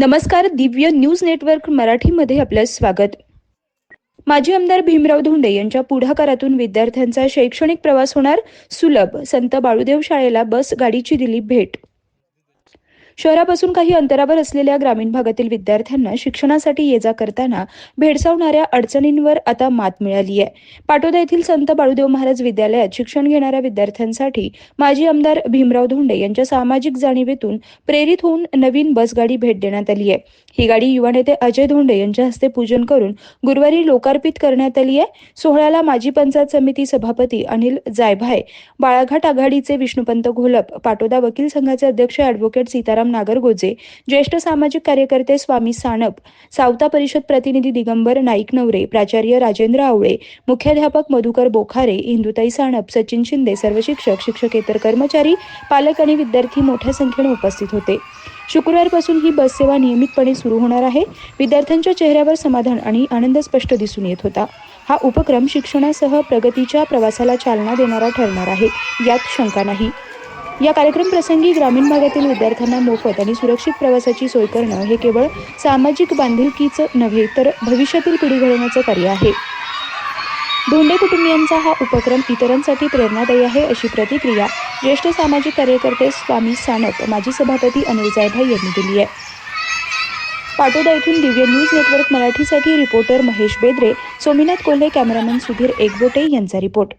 नमस्कार Divya news network मराठीमध्ये आपलं स्वागत. माजी आमदार भीमराव धोंडे यांच्या पुढाकारातून विद्यार्थ्यांचा शैक्षणिक प्रवास होणार सुलभ. संत बाळूदेव शाळेला बस गाडीची दिली भेट. शहरापासून काही अंतरावर असलेल्या ग्रामीण भागातील विद्यार्थ्यांना शिक्षणासाठी ये जा करताना भेडसावणाऱ्या अडचणींवर आता मात मिळाली आहे. पाटोदा येथील संत बाळूदेव महाराज विद्यालयात शिक्षण घेणाऱ्या विद्यार्थ्यांसाठी माजी आमदार भीमराव धोंडे यांच्या सामाजिक जाणीवेतून प्रेरित होऊन नवीन बसगाडी भेट देण्यात आली आहे. ही गाडी युवा नेते अजय धोंडे यांच्या हस्ते पूजन करून गुरुवारी लोकार्पित करण्यात आली आहे. सोहळ्याला माजी पंचायत समिती सभापती अनिल जायभाय बाळाघाट आघाडीचे विष्णुपंत घोलप पाटोदा वकील संघाचे अध्यक्ष ॲडव्होकेट सीताराम नागरगोजे ज्येष्ठ सामाजिक कार्यकर्ते स्वामी सानप सावता परिषद प्रतिनिधी दिगंबर नाईक नवरे प्राचार्य राजेंद्र आवळे मुख्याध्यापक मधुकर बोखारे इंदुताई सानप सचिन शिंदे सर्व शिक्षक शिक्षकेतर कर्मचारी पालक आणि विद्यार्थी मोठ्या संख्येने उपस्थित होते. शुक्रवारपासून ही बस सेवा नियमितपणे सुरू होणार आहे. विद्यार्थ्यांच्या चेहऱ्यावर समाधान आणि आनंद स्पष्ट दिसून येत होता. हा उपक्रम शिक्षणासह प्रगतीच्या प्रवासाला चालना देणारा ठरणार आहे. यात शंका नाही. या कार्यक्रम प्रसंगी ग्रामीण भागातील विद्यार्थ्यांना मोफत आणि सुरक्षित प्रवासाची सोय करणं हे केवळ सामाजिक बांधिलकीचं नव्हे तर भविष्यातील पिढी घडवण्याचं कार्य आहे. धोंडे कुटुंबियांचा हा उपक्रम इतरांसाठी प्रेरणादायी आहे अशी प्रतिक्रिया ज्येष्ठ सामाजिक कार्यकर्ते स्वामी सानप माजी सभापती अनिल जायभाई यांनी दिली आहे. पाटोदा येथून दिव्य न्यूज नेटवर्क मराठीसाठी रिपोर्टर महेश बेद्रे सोमीनाथ कोल्हे कॅमेरामन सुधीर एकबोटे यांचा रिपोर्ट.